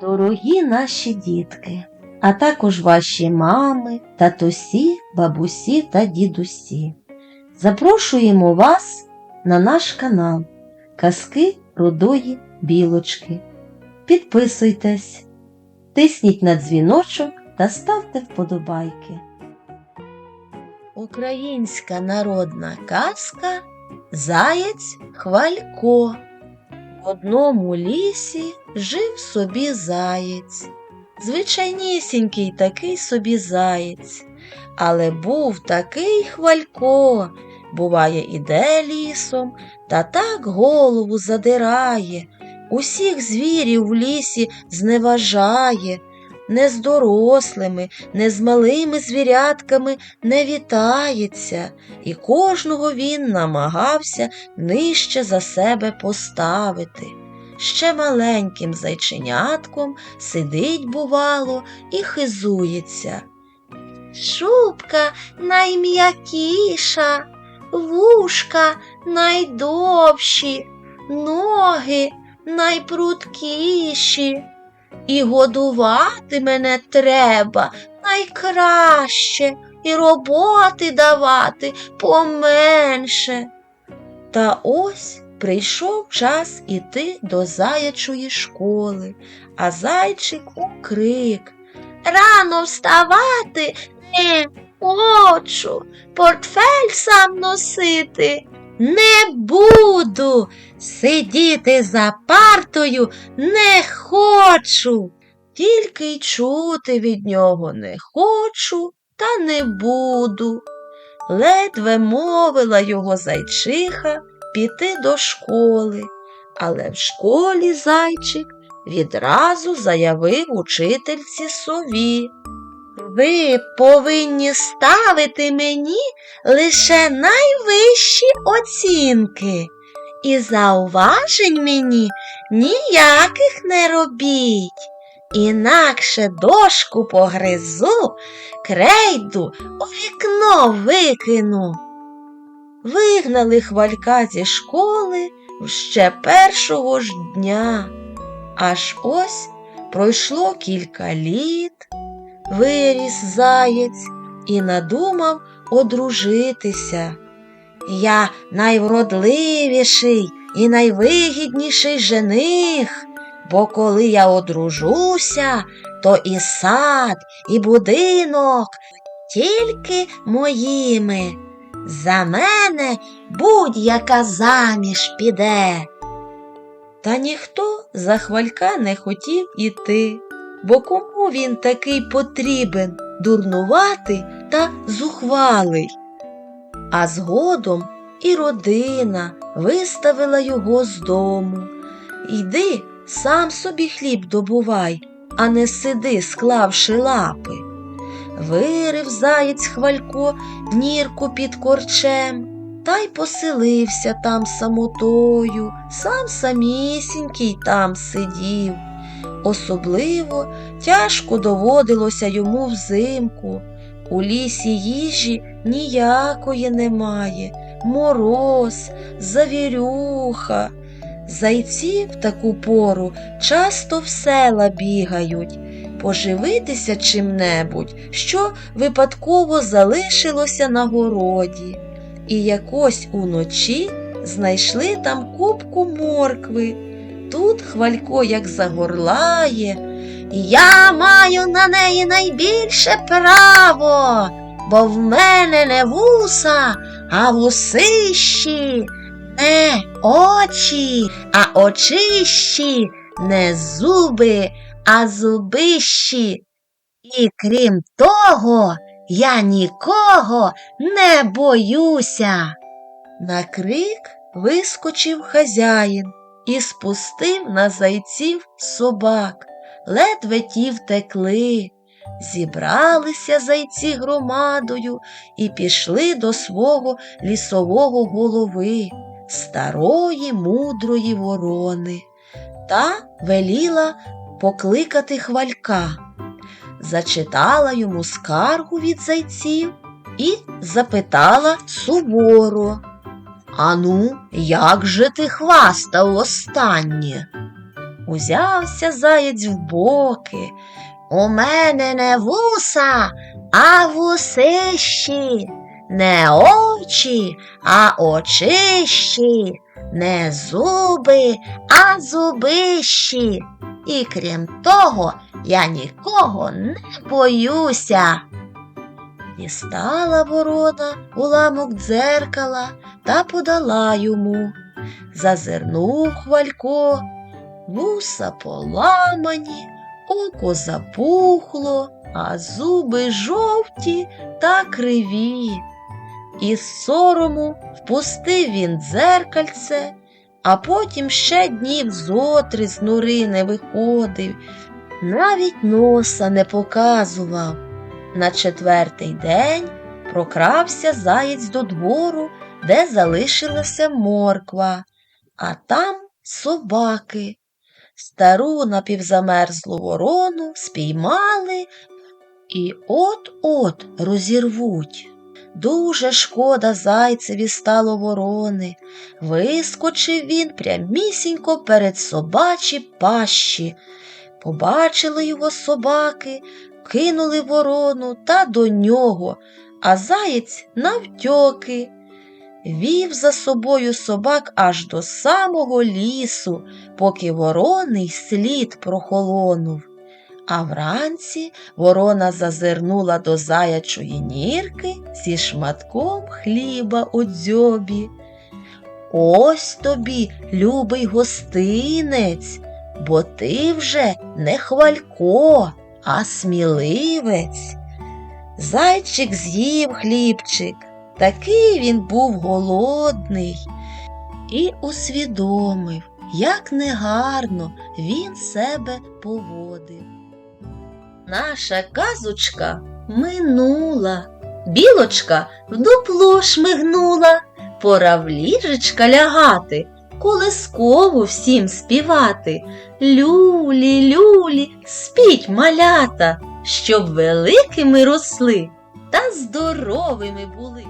Дорогі наші дітки, а також ваші мами, татусі, бабусі та дідусі. Запрошуємо вас на наш канал Казки Рудої Білочки. Підписуйтесь, тисніть на дзвіночок та ставте вподобайки. Українська народна казка Заєць Хвалько. Одному лісі жив собі заєць. Звичайнісінький такий собі заєць. Але був такий хвалько, буває, іде лісом, та так голову задирає, усіх звірів в лісі зневажає, не з дорослими, не з малими звірятками не вітається, і кожного він намагався нижче за себе поставити. Ще маленьким зайченятком сидить, бувало, і хизується. Шубка найм'якіша, вушка найдовші, ноги найпрудкіші. І годувати мене треба найкраще, і роботи давати поменше. Та ось прийшов час іти до заячої школи, а зайчик у крик. Рано вставати не хочу, портфель сам носити не буду, сидіти за партою не хочу, тільки й чути від нього не хочу та не буду. Ледве мовила його зайчиха піти до школи, але в школі зайчик відразу заявив учительці сові. Ви повинні ставити мені лише найвищі оцінки, і зауважень мені ніяких не робіть. Інакше дошку погризу, крейду у вікно викину. Вигнали хвалька зі школи ще першого ж дня. Аж ось пройшло кілька літ, виріс заєць і надумав одружитися. Я найвродливіший і найвигідніший жених, бо коли я одружуся, то і сад, і будинок тільки моїми. За мене будь-яка заміж піде. Та ніхто за хвалька не хотів іти, бо кому він такий потрібен, дурнуватий та зухвалий. А згодом і родина виставила його з дому. Йди, сам собі хліб добувай, а не сиди, склавши лапи. Вирив заєць хвалько нірку під корчем, та й поселився там самотою, сам самісінький там сидів. Особливо тяжко доводилося йому взимку. У лісі їжі ніякої немає, мороз, завірюха. Зайці в таку пору часто в села бігають, поживитися чим-небудь, що випадково залишилося на городі. І якось уночі знайшли там купку моркви. Тут хвалько як загорлає. Я маю на неї найбільше право, бо в мене не вуса, а вусищі, не очі, а очищі, не зуби, а зубищі. І крім того, я нікого не боюся. На крик вискочив хазяїн і спустив на зайців собак. Ледве ті втекли. Зібралися зайці громадою і пішли до свого лісового голови, старої мудрої ворони, та веліла покликати хвалька. Зачитала йому скаргу від зайців і запитала суворо. Ану, як же ти хвастав останнє? Узявся заєць в боки. У мене не вуса, а вусищі, не очі, а очищі, не зуби, а зубищі. І крім того, я нікого не боюся. Дістала ворона уламок дзеркала та подала йому. Зазирнув хвалько, вуса поламані, око запухло, а зуби жовті та криві. Із сорому впустив він дзеркальце, а потім ще днів зотри з нори не виходив, навіть носа не показував. На четвертий день прокрався заєць до двору, де залишилася морква, а там собаки. Стару напівзамерзлу ворону спіймали і от-от розірвуть. Дуже шкода зайцеві стало ворони. Вискочив він прямісінько перед собачі пащі. Побачили його собаки, кинули ворону та до нього, а заєць навтьоки. Вів за собою собак аж до самого лісу, поки вороний слід прохолонув. А вранці ворона зазирнула до заячої нірки зі шматком хліба у дзьобі. Ось тобі, любий гостинець, бо ти вже не хвалько, а сміливець. Зайчик з'їв хлібчик, такий він був голодний, і усвідомив, як негарно він себе поводив. Наша казочка минула, білочка в дупло шмигнула, пора в ліжечка лягати, колискову всім співати. Люлі, люлі, спіть малята, щоб великими росли та здоровими були.